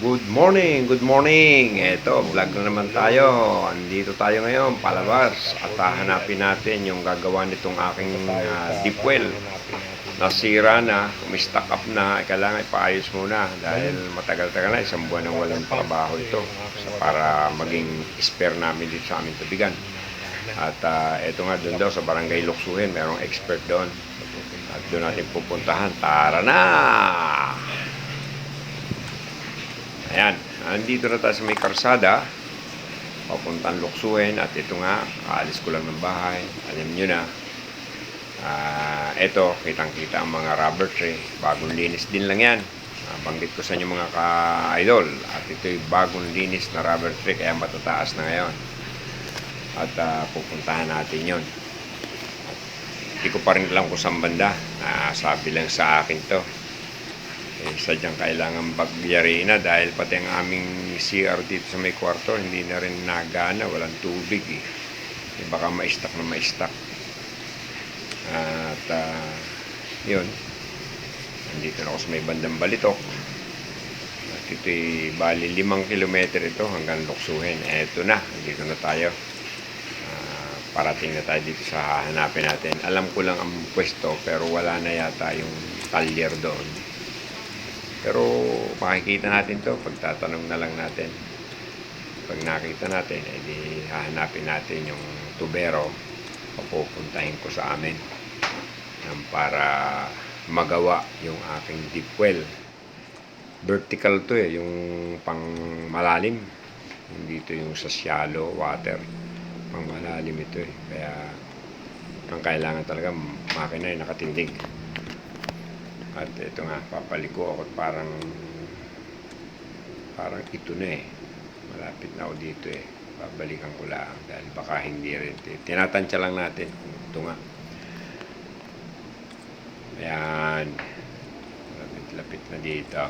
Good morning, good morning. Ito, vlog na naman tayo. Andito tayo ngayon, palabas. At hahanapin natin yung gagawa nitong aking uh, deep well. Nasira na, umistock up na, kailangan ipaayos muna dahil matagal-tagal na, isang buwan nang walang trabaho ito So, para maging spare namin dito sa aming tubigan. At uh, ito nga doon daw sa Barangay Luksuhin, merong expert doon. At doon natin pupuntahan. Tara na! Ayan, andito na tayo sa may karsada. Papuntang Luksuhin at ito nga, aalis ko lang ng bahay. Alam nyo na, ah ito, kitang-kita ang mga rubber tree. Bagong linis din lang yan. Ah, banggit ko sa inyo mga ka-idol. At ito'y bagong linis na rubber tree kaya matataas na ngayon. At ah, pupuntahan natin yon. Hindi ko pa rin alam kung saan banda. Ah, sabi lang sa akin to eh, sadyang kailangan bagyari na dahil pati ang aming CR dito sa may kwarto hindi na rin nagana, walang tubig eh. eh baka ma-stack na ma-stack. At ah, yun, nandito na ako sa may bandang balitok. At ito'y bali limang kilometer ito hanggang Luksuhin. Eto na, nandito na tayo. Ah, parating na tayo dito sa hahanapin natin. Alam ko lang ang pwesto pero wala na yata yung talyer doon. Pero makikita natin to pagtatanong na lang natin. Pag nakita natin, edi hahanapin natin yung tubero papupuntahin ko sa amin para magawa yung aking deep well. Vertical to eh, yung pang malalim. Hindi to yung sa shallow water. Pang malalim ito eh. Kaya ang kailangan talaga makina yung nakatindig. At ito nga, papaliko ako parang parang ito na eh. Malapit na ako dito eh. Babalikan ko lang dahil baka hindi rin. Tinatansya lang natin. Ito nga. Ayan. Lapit-lapit na dito.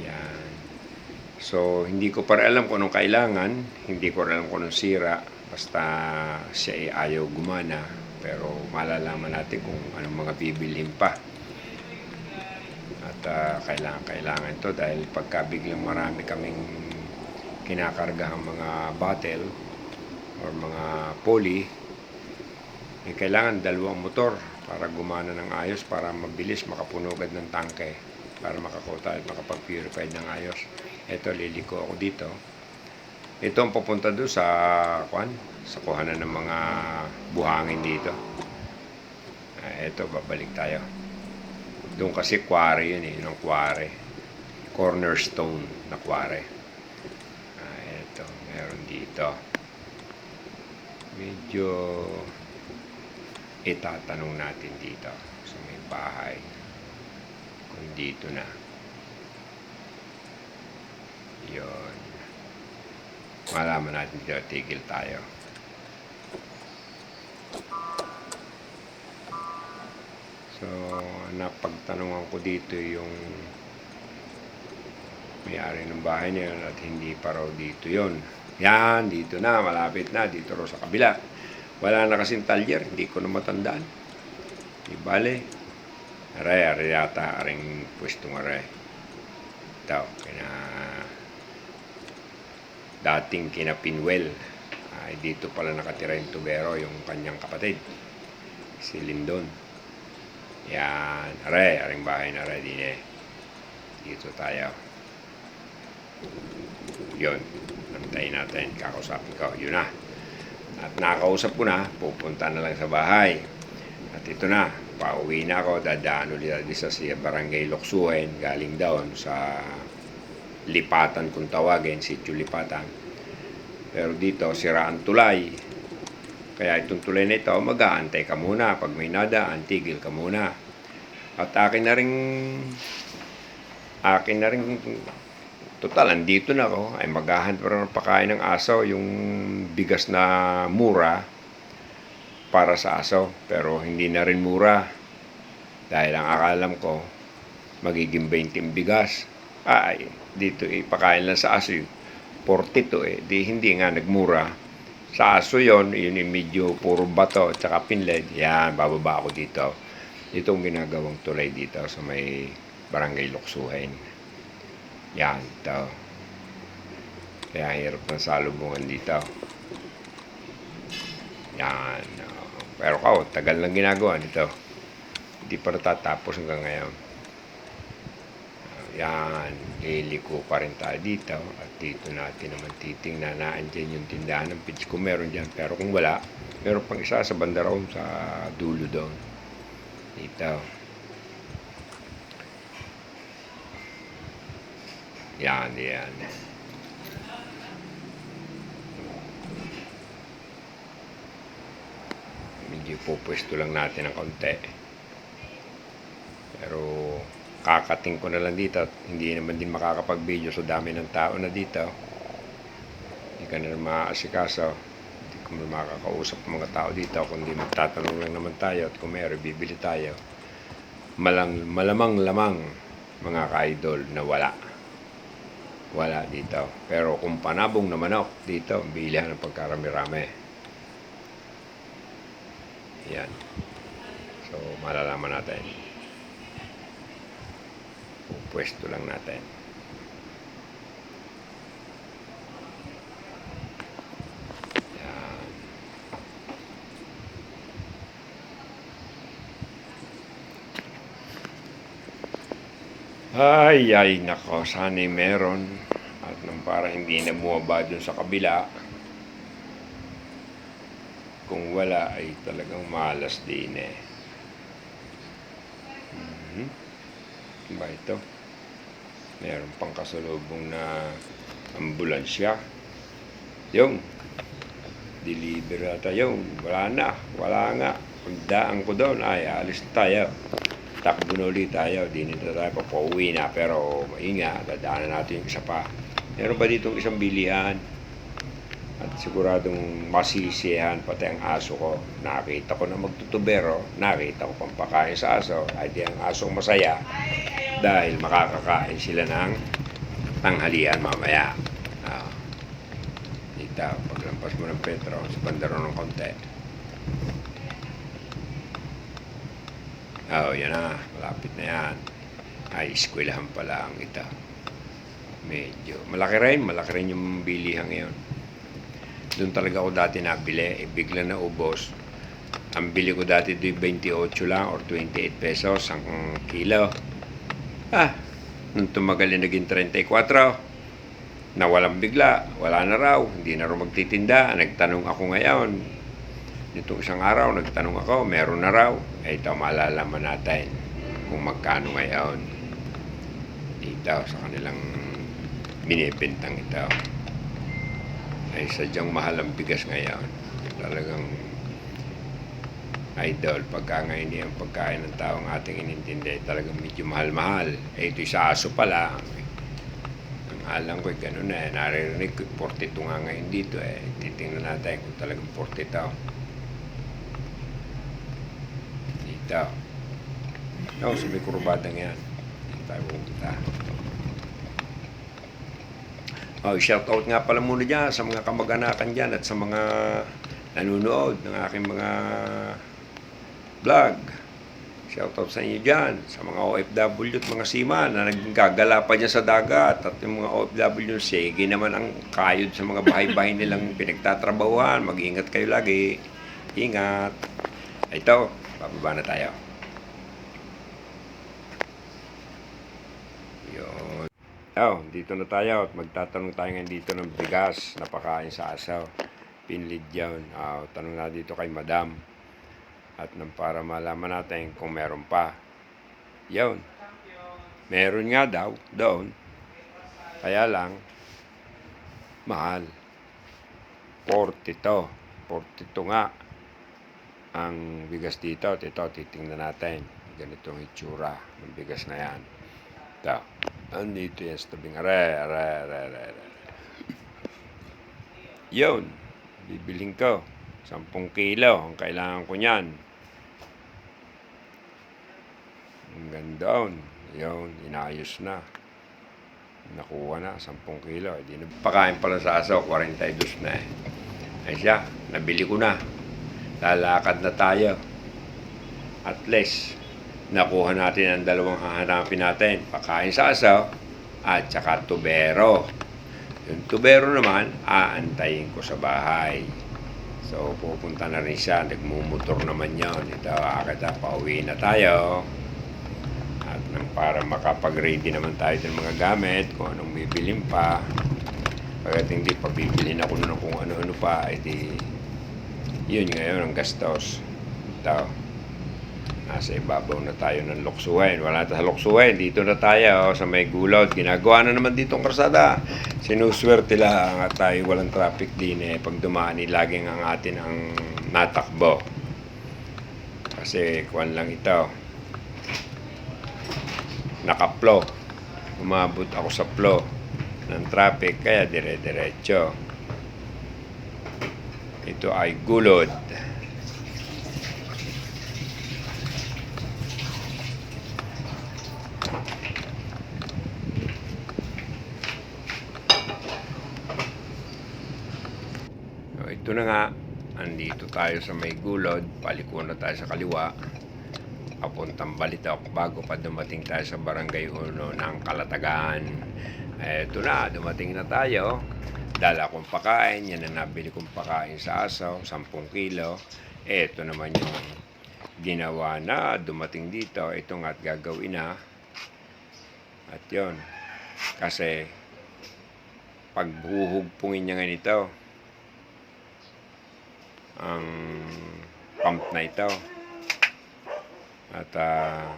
Ayan. So, hindi ko pa rin alam kung anong kailangan. Hindi ko alam kung anong sira. Basta siya ay ayaw gumana pero malalaman natin kung anong mga bibilhin pa. At uh, kailangan kailangan ito dahil pagka biglang marami kaming kinakarga ang mga bottle or mga poly eh, kailangan dalawang motor para gumana ng ayos para mabilis makapunugad ng tangke para makakota at makapag-purify ng ayos. Ito liliko ako dito. Ito ang papunta doon sa kwan, sa kuhanan ng mga buhangin dito. Ah, ito, babalik tayo. Doon kasi quarry yun eh, yun ang quarry. Cornerstone na quarry. Ah, ito, meron dito. Medyo itatanong natin dito sa may bahay kung dito na. Yun malaman natin dito, tigil tayo. So, napagtanungan ko dito yung may-ari ng bahay niya at hindi pa raw dito yon. Yan, dito na, malapit na, dito raw sa kabila. Wala na kasing talyer, hindi ko na matandaan. Di bale, aray, aray yata, aring pwestong aray. Ito, kina dating kina Pinwell. Ay, dito pala nakatira yung tubero, yung kanyang kapatid. Si Lindon. Yan. Are, aring bahay na ready eh. Dito tayo. Yun. Nantayin natin. Kakausapin ko. Yun na. At nakakausap ko na. Pupunta na lang sa bahay. At ito na. Pauwi na ako. Dadaan ulit sa siya Barangay Loksuhen. Galing doon sa lipatan kung tawagin, sityo lipatan. Pero dito, siraan tulay. Kaya itong tulay na ito, mag-aantay ka muna. Pag may nadaan, tigil ka muna. At akin na rin, akin na rin, total, andito na ako. Ay maghahan pa ng pakain ng aso, yung bigas na mura para sa aso. Pero hindi na rin mura. Dahil ang akalam ko, magiging 20 bigas. Ay, dito ipakain lang sa aso 40 to eh di hindi nga nagmura sa aso yon yun yung medyo puro bato at saka pinled yan bababa ako dito itong ginagawang tulay dito sa may Barangay Luksuhin. Yan, ito. Kaya hirap ng salubungan dito. Yan. oh. Pero kao, tagal lang ginagawa nito. Hindi pa natatapos hanggang ngayon. Yan, liliko pa rin tayo dito. At dito natin naman titingnan na andyan yung tindahan ng pitch kung meron dyan. Pero kung wala, meron pang isa sa banda roon sa dulo doon. Dito. Yan, yan. Medyo pupwesto lang natin ng konti. Pero kakating ko na lang dito hindi naman din makakapag-video sa dami ng tao na dito. Hindi ka na maaasikaso. Hindi ko na makakausap mga tao dito kundi magtatanong lang naman tayo at kung meron, bibili tayo. Malang, malamang lamang mga ka-idol na wala. Wala dito. Pero kung panabong na manok dito, bilihan ng pagkarami-rami. Yan. So, malalaman natin. Pwesto lang natin. Ay, ay, nako, sana'y meron. At nang para hindi na bumaba dun sa kabila. Kung wala, ay talagang malas din eh. Mhm. Ano Ba ito? Meron pang kasalubong na ambulansya. Yung, deliver ata yung, wala na, wala nga. Pagdaan ko doon, ay, alis tayo. Takbo na ulit tayo, di nito tayo, papauwi na, pero mainga, dadaanan natin yung isa pa. Meron ba ditong isang bilihan? At siguradong masisihan pati ang aso ko. Nakita ko na magtutubero, nakita ko pang pakain sa aso, ay di ang asong masaya dahil makakakain sila ng tanghalian mamaya. Ah. dito, paglampas mo ng Petro, sa bandaro ng konti. Oh, yan na. Malapit na yan. Ay, eskwelahan pala ang ito. Medyo. Malaki rin. Malaki rin yung bilihan ngayon. Doon talaga ako dati nabili. Eh, bigla na ubos. Ang bili ko dati doon 28 lang or 28 pesos ang kilo. Ah, nung tumagal na naging 34, nawalang bigla, wala na raw, hindi na raw magtitinda. Nagtanong ako ngayon, nitong isang araw, nagtanong ako, meron na raw. Eh, ito, malalaman natin kung magkano ngayon dito sa kanilang binibintang ito. Ay, sadyang mahal ang bigas ngayon. Talagang idol, pagka ngayon yung pagkain ng taong ating inintindi, talagang medyo mahal-mahal. Eh, ito sa aso pala. Ang alam ko, ganun na eh. Naririnig ko, 42 nga ngayon dito eh. Titingnan natin kung talagang 42. Dito. No, sa may kurubadang yan. Dito tayo pumunta. Oh, shout out nga pala muna dyan sa mga kamag-anakan dyan at sa mga nanonood ng aking mga vlog. Shout out sa inyo dyan, sa mga OFW at mga seaman na nagkagala pa dyan sa dagat at yung mga OFW, sige naman ang kayod sa mga bahay-bahay nilang pinagtatrabahuan. Mag-ingat kayo lagi. Ingat. Ito, bababa na tayo. Yun. Oh, dito na tayo at magtatanong tayo ngayon dito ng bigas na pakain sa asaw. Pinlid yun. Ah, tanong na dito kay madam. At para malaman natin kung meron pa. Yun. Meron nga daw doon. Kaya lang, mahal. 40 to. 42 nga ang bigas dito. Ito, titingnan natin. Ganitong itsura ng bigas na yan. Ito. Andito yan sa tabing. Are, are, are, are, are. Yun. Bibiling ko. 10 kilo. Ang kailangan ko niyan. Ang ganda. Yun. Inayos na. Nakuha na. 10 kilo. Di na. Pakain pala sa aso. 42 na eh. Ay siya. Nabili ko na. Lalakad na tayo. At least nakuha natin ang dalawang hahanapin natin. Pakain sa asaw at saka tubero. Yung tubero naman, aantayin ko sa bahay. So, pupunta na rin siya. Nagmumotor naman yon. Ito, na pauwi na tayo. Para makapag-ready naman tayo ng mga gamit, kung anong bibilin pa. Pagkat hindi pa bibilin ako ng kung ano-ano pa, edi yun ngayon ang gastos. Ito. Nasa ibabaw na tayo ng luksuhin. Wala na sa luksuhin. Dito na tayo sa may gulod. Ginagawa na naman dito ang karsada. Sinuswerte lang at tayo walang traffic din eh. Pag dumaan, laging ang atin ang natakbo. Kasi kuwan lang ito. Nakaplo. Umabot ako sa flow ng traffic kaya dire-diretso. Ito ay gulod. So, ito na nga. Andito tayo sa may gulod. Paliko na tayo sa kaliwa. Papuntang Balitok bago pa dumating tayo sa Barangay Uno ng Kalatagan. Eto na, dumating na tayo. Dala kong pakain. Yan ang nabili kong pakain sa asaw. 10 kilo. Eto naman yung ginawa na dumating dito. Ito nga at gagawin na. At yon Kasi pagbuhugpungin niya ganito ang pump na ito. At ah,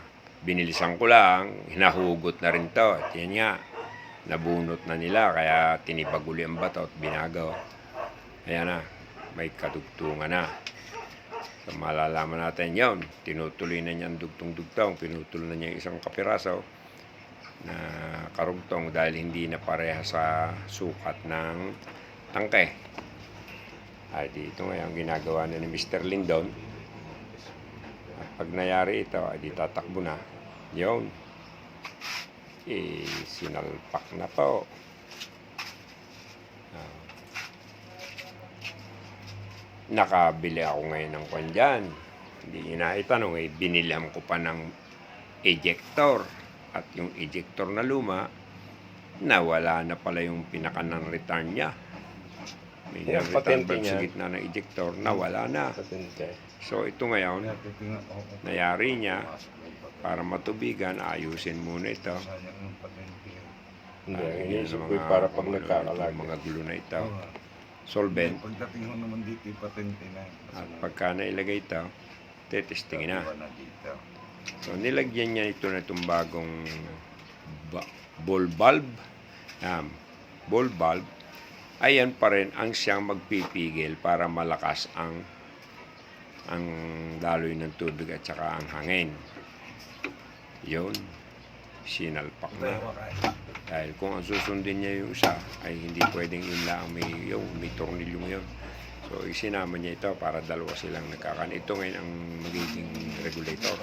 binilisan ko lang, hinahugot na rin to. At yan nga, nabunot na nila, kaya tinibaguli ang bato at binagaw. Ayan na, may kadugtungan na. So malalaman natin yon tinutuloy na niya dugtong-dugtong, pinutol na niya isang kapiraso na karugtong dahil hindi na pareha sa sukat ng tangke. Ay, dito ngayon ginagawa na ni Mr. Lindon. Pag nayari ito, ay di tatakbo na. Yun. Eh, sinalpak na to. Ah. Nakabili ako ngayon ng kwan dyan. Hindi na itanong, eh, binilhan ko pa ng ejector. At yung ejector na luma, nawala na pala yung pinaka ng return niya. May Yung return patente valve sa niya. gitna ng ejector, nawala na. Patente. So ito ngayon, nayari niya, para matubigan, ayusin muna ito. Hindi, Ah, yun sa yung para pag mga- nagkakalag. mga gulo na ito. Solvent. Pagdating mo naman dito yung patente na. At pagka nailagay ito, tetestingin na. Na. So nilagyan niya ito na itong bagong ba- ball bulb. Um, ball bulb. Ayan pa rin ang siyang magpipigil para malakas ang ang daloy ng tubig at saka ang hangin. Yun. Sinalpak na. Dahil kung ang susundin niya yung isa, ay hindi pwedeng yun lang may, yung, may tornilyong yun. So, isinama niya ito para dalawa silang nagkakan. Ito ngayon ang magiging regulator.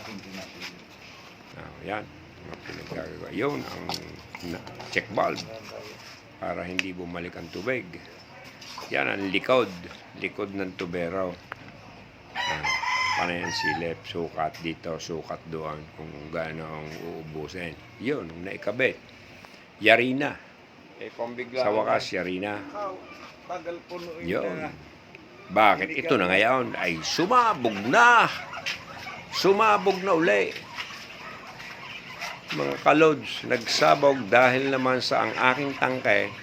Ah, yan. Mga pinaggagawa. Yun ang check valve para hindi bumalik ang tubig. Yan ang likod. Likod ng tubero. Ah, panay ang silip, sukat dito, sukat doon, kung gaano ang uubusin. Yun, naikabit. Yari na. Eh, bigla. Sa wakas, yari na. Tagal punuin Yun. Bakit ito na ngayon ay sumabog na? Sumabog na uli. Mga kalods, nagsabog dahil naman sa ang aking tangke,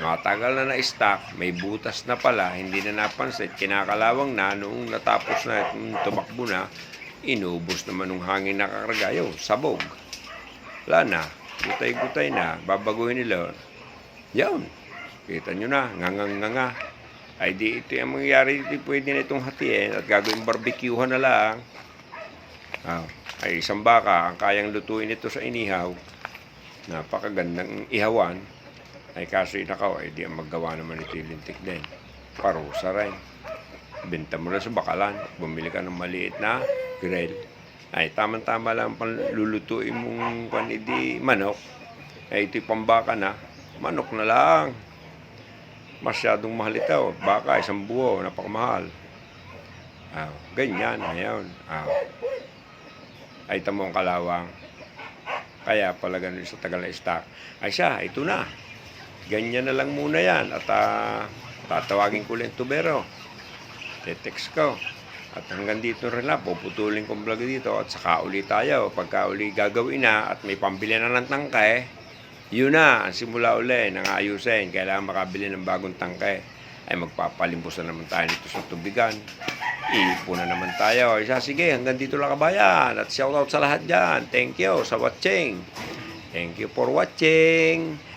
matagal na na-stock, may butas na pala, hindi na napansin, kinakalawang na, noong natapos na, nung tumakbo na, inubos naman ng hangin na kakarga, yun, sabog. Wala na, gutay-gutay na, babaguhin nila. Yan, kita nyo na, ngangang-nganga. Ay di ito yung mangyayari, di pwede na itong hatiin at gagawin barbecuehan na lang. Ah, ay isang baka, ang kayang lutuin ito sa inihaw, napakagandang ihawan, ay kaso inakaw, ay di ang maggawa naman ito lintik din. Parusa rin. Benta mo na sa bakalan, bumili ka ng maliit na grill. Ay, tamang-tama lang pang lulutuin mong panidi manok. Ay, ito'y pambaka na. Manok na lang masyadong mahal ito. Baka isang buo, napakamahal. Ah, ganyan, ngayon. Ah. Ay tamo ang kalawang. Kaya pala ganun sa tagal na stock. Ay siya, ito na. Ganyan na lang muna yan. At ah, tatawagin ko lang tubero. Te-text ko. At hanggang dito rin lang, puputulin kong vlog dito at saka uli tayo. Pagka uli gagawin na at may pambili na ng tangkay, yun na, simula uli ng ayusin. Kailangan makabili ng bagong tangkay. Ay magpapalimbos na naman tayo nito sa tubigan. Iipon na naman tayo. Isa, sige, hanggang dito lang kabayan. At shoutout sa lahat dyan. Thank you sa watching. Thank you for watching.